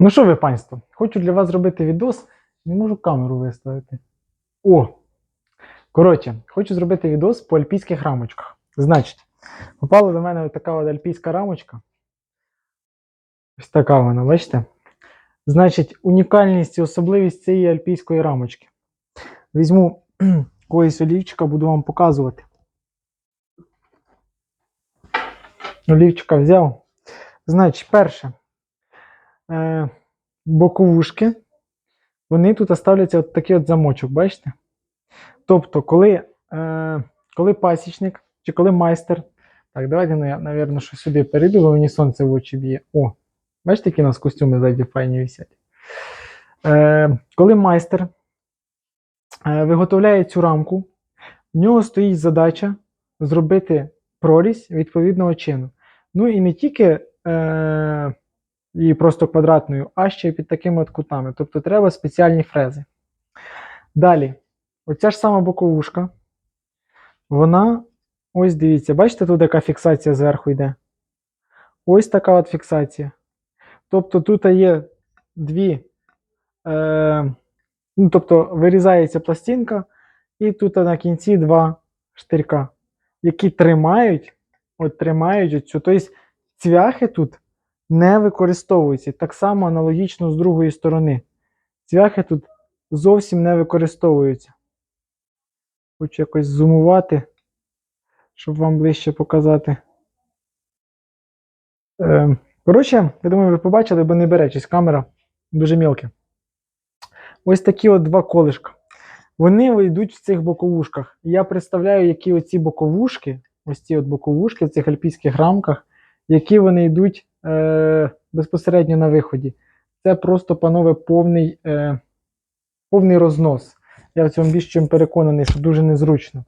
Ну що ви, панство, хочу для вас зробити відос, не можу камеру виставити. О! Коротше, хочу зробити відос по альпійських рамочках. Значить, попала до мене така от альпійська рамочка. Ось така вона, бачите? Значить, унікальність і особливість цієї альпійської рамочки. Візьму когось олівчика, буду вам показувати. Олівчика взяв. Значить, перше е, боковушки, вони тут ставляться от такий от замочок, бачите? Тобто, коли, е, коли пасічник чи коли майстер. Так, давайте, ну, я, напевно, що сюди перейду, бо мені сонце в очі б'є. О, бачите, які у нас костюми ззаді файні висять. Е, коли майстер е, виготовляє цю рамку, в нього стоїть задача зробити прорізь відповідного чину. Ну і не тільки. Е, і просто квадратною, а ще й під такими от кутами. Тобто треба спеціальні фрези. Далі, оця ж сама боковушка, вона, ось дивіться, бачите, тут яка фіксація зверху йде? Ось така от фіксація. Тобто тут є дві, е, ну, тобто вирізається пластинка, і тут на кінці два штирка, які тримають, от тримають оцю. Тобто цвяхи тут не використовуються. Так само аналогічно з другої сторони. Цвяхи тут зовсім не використовуються. Хочу якось зумувати, щоб вам ближче показати. Е, коротше, я думаю, ви побачили, бо не беречись камера дуже мілке. Ось такі от два колишка. Вони йдуть в цих боковушках. Я представляю, які оці боковушки, ось ці от боковушки в цих альпійських рамках, які вони йдуть е, безпосередньо на виході. Це просто, панове, повний е, повний рознос. Я в цьому більш чим переконаний, що дуже незручно.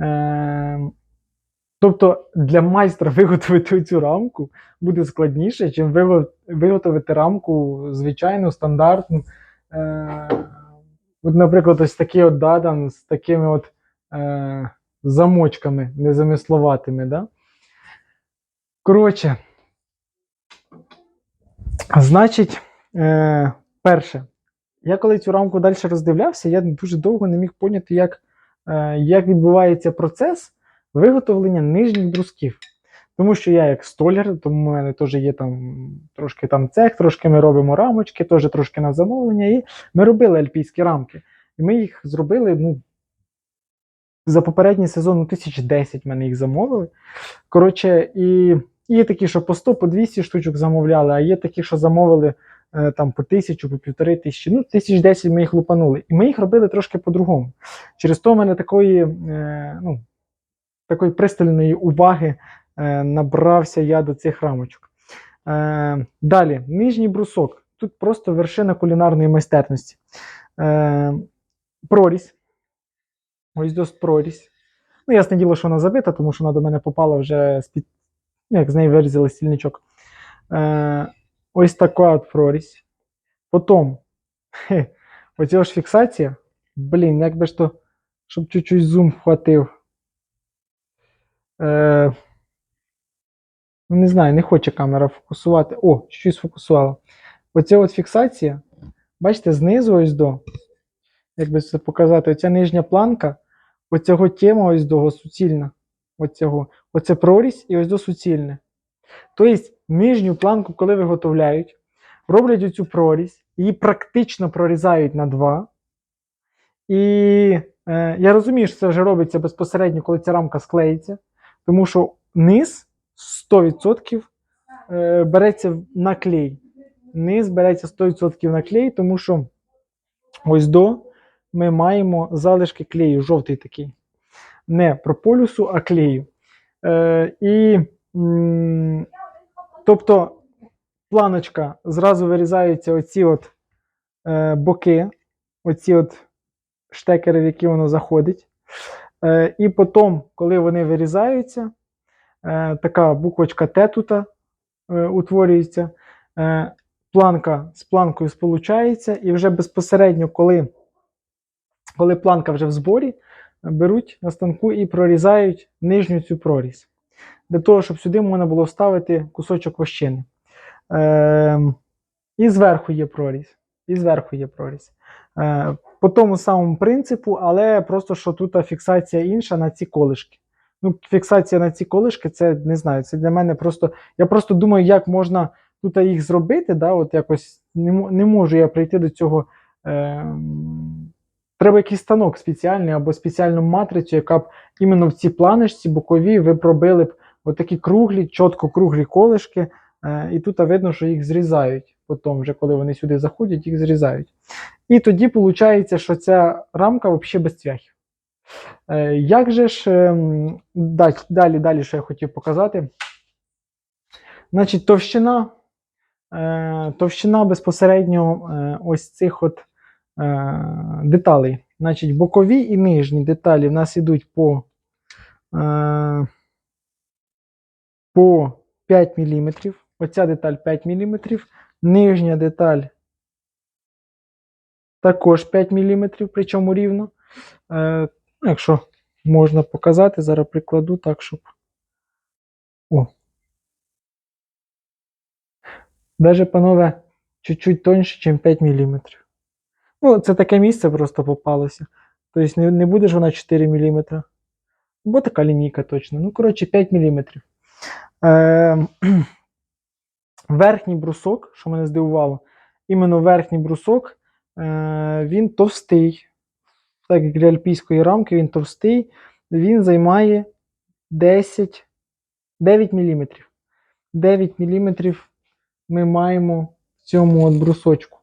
Е, тобто для майстра виготовити цю рамку буде складніше, ніж виготовити рамку звичайну, стандартну. Е, от, наприклад, ось такий от дадан з такими от е, замочками незамисловатими. Да? Коротше, значить, е, перше, я коли цю рамку далі роздивлявся, я дуже довго не міг поняти, як, е, як відбувається процес виготовлення нижніх брусків. Тому що я як столяр, тому в мене теж є там трошки там цех, трошки ми робимо рамочки, теж трошки на замовлення. І ми робили альпійські рамки. І ми їх зробили ну, за попередній сезон ну, 1010 мене їх замовили. Коротше, і є такі, що по 100, по 200 штучок замовляли, а є такі, що замовили е, там по 1000, по півтори тисячі. Ну, 1010 ми їх лупанули. І ми їх робили трошки по-другому. Через то в мене такої, е, ну, такої пристальної уваги е, набрався я до цих рамочок. Далі, нижній брусок. Тут просто вершина кулінарної майстерності. Прорізь. Ось досить прорізь. Ну, ясне діло, що вона забита, тому що вона до мене попала вже з-під, як з неї вирізали стільничок. Е, ось така от прорізь. Потім, оця ж фіксація. Блін, як би ж то, щоб чуть-чуть зум вхватив. Е, ну, не знаю, не хоче камера фокусувати. О, щось сфокусувала. Оця от фіксація. Бачите, знизу ось до. Як би це показати, оця нижня планка, оцього тема ось до суцільна. Оцього. Оце прорізь і ось до суцільне. Тобто, нижню планку, коли виготовляють, роблять оцю прорізь, її практично прорізають на два. І е, я розумію, що це вже робиться безпосередньо, коли ця рамка склеїться, тому що низ 100% е, береться на клей. Низ береться 100% на клей, тому що ось до ми маємо залишки клею, жовтий такий. Не прополюсу, а клею. Е, і, м, тобто, планочка зразу вирізаються оці от е, боки, оці от штекери, в які воно заходить. Е, і потім, коли вони вирізаються, е, така буквочка Т тут е, утворюється. Е, планка з планкою сполучається, і вже безпосередньо, коли коли планка вже в зборі, беруть на станку і прорізають нижню цю прорізь. Для того, щоб сюди можна було вставити кусочок вощини. Е, І зверху є прорізь. І зверху є прорізь. Е, по тому самому принципу, але просто що тут фіксація інша на ці колишки. Ну, фіксація на ці колишки, це не знаю. Це для мене просто. Я просто думаю, як можна тут їх зробити. Да, от якось не, не можу я прийти до цього. Е, треба якийсь станок спеціальний або спеціальну матрицю, яка б іменно в ці планочці бокові ви пробили б отакі круглі, чітко круглі колишки. Е, і тут видно, що їх зрізають. Потім, вже коли вони сюди заходять, їх зрізають. І тоді виходить, що ця рамка взагалі без цвяхів. Е, Як же ж ем, далі, далі, що я хотів показати? Значить, товщина, е, товщина безпосередньо ось цих от деталей. Значить, бокові і нижні деталі в нас йдуть по, е, по 5 мм. Оця деталь 5 мм. Нижня деталь також 5 мм, причому рівно. Е, якщо можна показати, зараз прикладу так, щоб. О. Даже, панове, чуть-чуть тоньше, ніж 5 мм. Ну, це таке місце просто попалося. Тобто не, не буде ж вона 4 мм. Бо така лінійка точно. Ну, коротше, 5 мм. Е, верхній брусок, що мене здивувало, іменно верхній брусок, е, він товстий. Так як для альпійської рамки, він товстий, він займає 10, 9 мм. 9 мм ми маємо в цьому от брусочку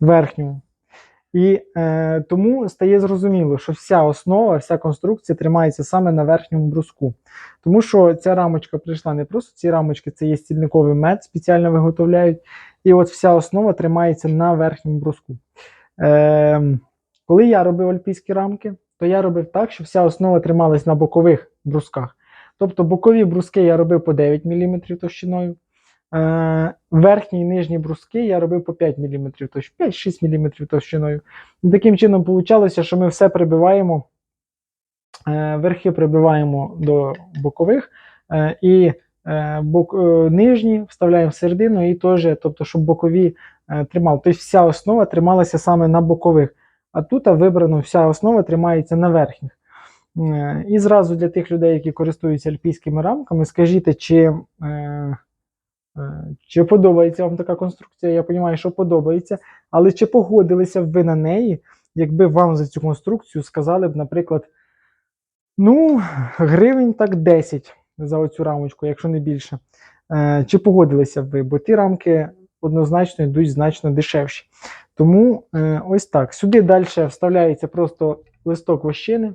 верхньому. І е, тому стає зрозуміло, що вся основа, вся конструкція тримається саме на верхньому бруску. Тому що ця рамочка прийшла не просто ці рамочки, це є стільниковий мед, спеціально виготовляють. І от вся основа тримається на верхньому бруску. Е, коли я робив альпійські рамки, то я робив так, що вся основа трималась на бокових брусках. Тобто бокові бруски я робив по 9 мм товщиною. Е, верхні і нижні бруски я робив по 5 мм, тобто 5-6 мм товщиною. І таким чином вийшло, що ми все прибиваємо, е, верхи прибиваємо до бокових, е, і бок, нижні вставляємо в середину, і теж, тобто, щоб бокові тримали. Тобто вся основа трималася саме на бокових. А тут вибрано вся основа тримається на верхніх. І зразу для тих людей, які користуються альпійськими рамками, скажіть, чи, чи подобається вам така конструкція? Я розумію, що подобається, але чи погодилися б ви на неї, якби вам за цю конструкцію сказали б, наприклад, ну, гривень так 10 за оцю рамочку, якщо не більше. Е, Чи погодилися б ви? Бо ті рамки однозначно йдуть значно дешевші. Тому е, ось так. Сюди далі вставляється просто листок вощини,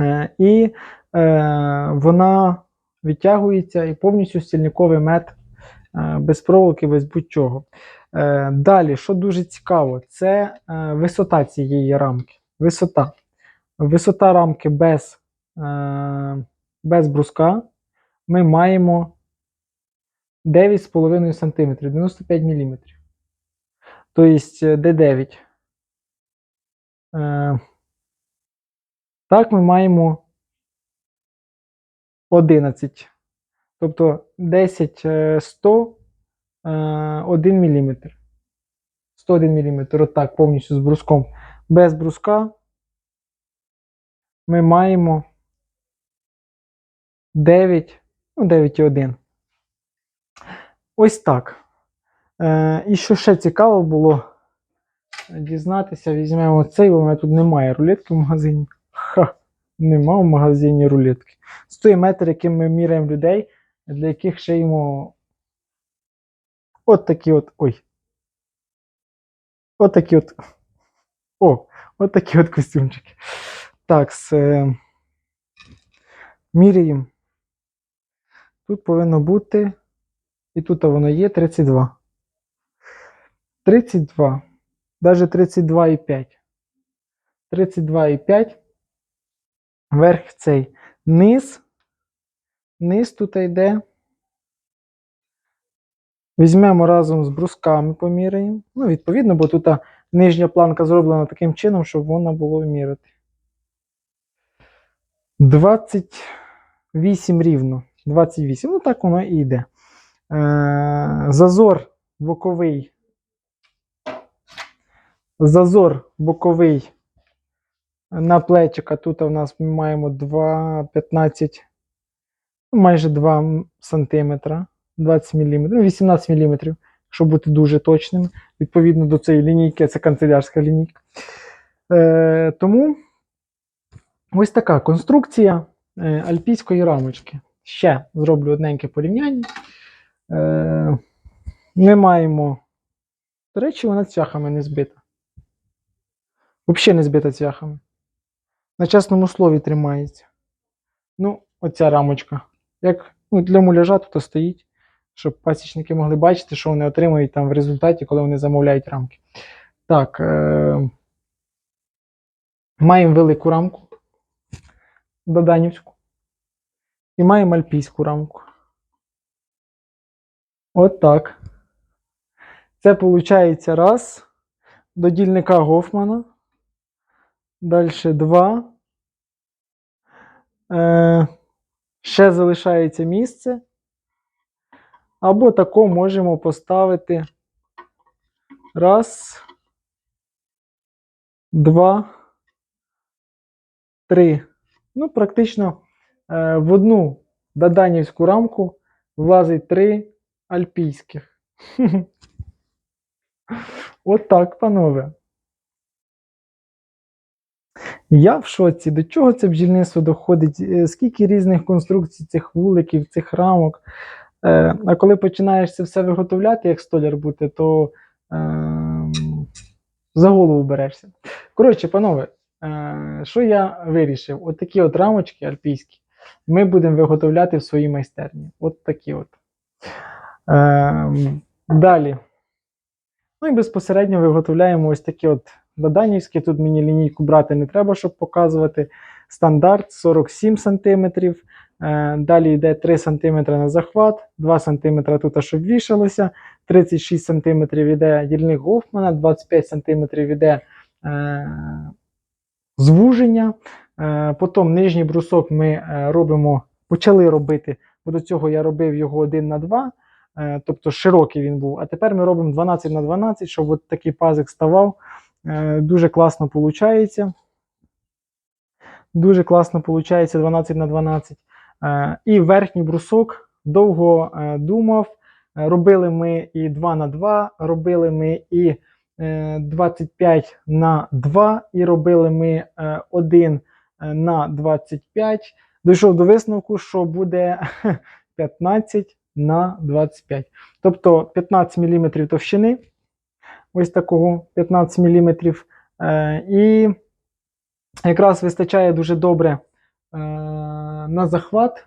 е, і е, вона відтягується і повністю стільниковий мед е, без проволоки, без будь-чого. Е, далі, що дуже цікаво, це е, висота цієї рамки. Висота. Висота рамки без, без бруска ми маємо 9,5 см, 95 мм. Тобто D9. Е, так, ми маємо 11. Тобто 10 е, 100 е, 1 мм. 101 мм. Отак, повністю з бруском. Без бруска ми маємо 9, ну 9,1. Ось так. Е, і що ще цікаво було дізнатися, візьмемо цей, бо в мене тут немає рулетки в магазині. Ха, нема в магазині рулетки. Стоїть метр, яким ми міряємо людей, для яких шиємо от такі от. Ой. От такі от. О, от такі от костюмчики. Так, з, е, міряємо. Тут повинно бути. І тут воно є 32. 32. Даже 32,5. 32,5. Верх цей. Низ. Низ тут йде. Візьмемо разом з брусками, поміряємо. Ну, відповідно, бо тут нижня планка зроблена таким чином, щоб вона було міряти. 28 рівно. 28. Ну, так воно і йде. Е, зазор боковий. Зазор боковий на плечика. Тут у нас ми маємо 2,15, ну, майже 2 см, 20 мм, ну, 18 мм, якщо бути дуже точним. Відповідно до цієї лінійки, це канцелярська лінійка. Е, тому ось така конструкція е, альпійської рамочки. Ще зроблю одненьке порівняння. Е, ми маємо. До речі, вона цвяхами не збита. Взагалі не збита цвяхами. На чесному слові тримається. Ну, оця рамочка. Як ну, для муляжа тут стоїть, щоб пасічники могли бачити, що вони отримують там в результаті, коли вони замовляють рамки. Так. Е- маємо велику рамку. Доданівську. І маємо альпійську рамку. От так. Це виходить раз. До дільника Гофмана. Далі два. Е, ще залишається місце. Або тако можемо поставити. Раз. Два. Три. Ну, практично е, в одну даданівську рамку влазить три альпійських. От так, панове. Я в шоці, до чого це бджільництво доходить, Е, скільки різних конструкцій цих вуликів, цих рамок. Е, а коли починаєш це все виготовляти, як столяр бути, то е, за голову берешся. Коротше, панове, е, що я вирішив? От такі от рамочки альпійські ми будемо виготовляти в своїй майстерні. От такі от. Е, далі. Ну і безпосередньо виготовляємо ось такі от доданівські. Тут мені лінійку брати не треба, щоб показувати. Стандарт 47 см. Е, далі йде 3 см на захват, 2 см тут, щоб вішалося, 36 см йде дільник Гофмана, 25 см йде е, звуження. Е, потім нижній брусок ми е, робимо, почали робити, бо до цього я робив його 1 на 2, е, тобто широкий він був. А тепер ми робимо 12 на 12, щоб от такий пазик ставав. Е, дуже класно виходить. Дуже класно виходить 12 на 12. Е, І верхній брусок довго е, думав. Робили ми і 2 на 2, робили ми і е, 25 на 2, і робили ми е, 1 на 25. Дійшов до висновку, що буде 15 на 25. Тобто 15 мм товщини. Ось такого 15 мм. Е, і якраз вистачає дуже добре е, на захват.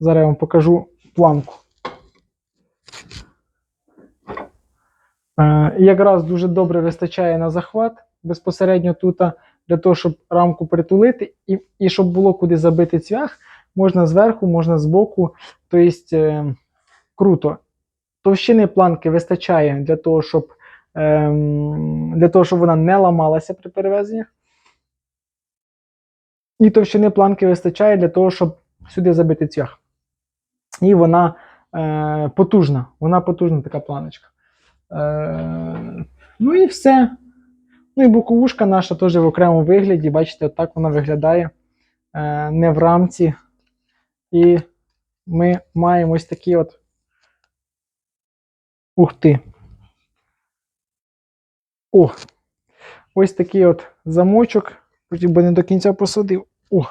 Зараз я вам покажу планку. Е, якраз дуже добре вистачає на захват безпосередньо тут, для того, щоб рамку притулити, і, і щоб було куди забити цвях, можна зверху, можна збоку. Тобто круто. Товщини планки вистачає для того, щоб, для того, щоб вона не ламалася при перевезеннях. І товщини планки вистачає для того, щоб сюди забити цвях. І вона е, потужна. Вона потужна така планочка. Е, ну і все. Ну і боковушка наша теж в окремому вигляді. Бачите, отак вона виглядає е, не в рамці. І ми маємо ось такі от. Ух ти. О! Ось такий от замочок. Потім би не до кінця посадив. О!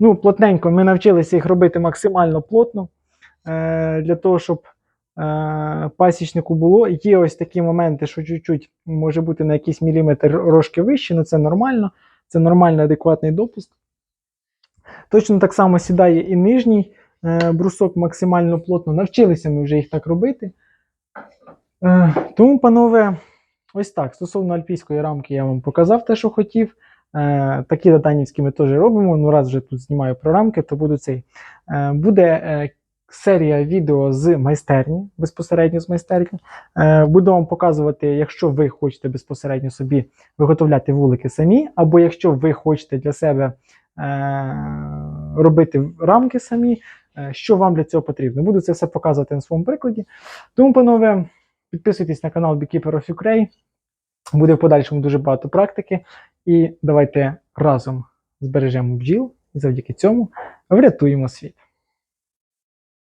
Ну, плотненько. Ми навчилися їх робити максимально плотно. Е, для того, щоб е, пасічнику було. Є ось такі моменти, що чуть-чуть може бути на якийсь міліметр рожки вище, але це нормально. Це нормальний адекватний допуск. Точно так само сідає і нижній е, брусок максимально плотно. Навчилися ми вже їх так робити. Е, тому, панове, ось так. Стосовно альпійської рамки я вам показав те, що хотів. Е, такі доданівські ми теж робимо. Ну, раз вже тут знімаю про рамки, то буду цей. Е, буде серія відео з майстерні, безпосередньо з майстерні. Буду вам показувати, якщо ви хочете безпосередньо собі виготовляти вулики самі, або якщо ви хочете для себе робити рамки самі, що вам для цього потрібно. Буду це все показувати на своєму прикладі. Тому, панове, підписуйтесь на канал Beekeeper of Ukraine. Буде в подальшому дуже багато практики. І давайте разом збережемо бджіл і завдяки цьому врятуємо світ.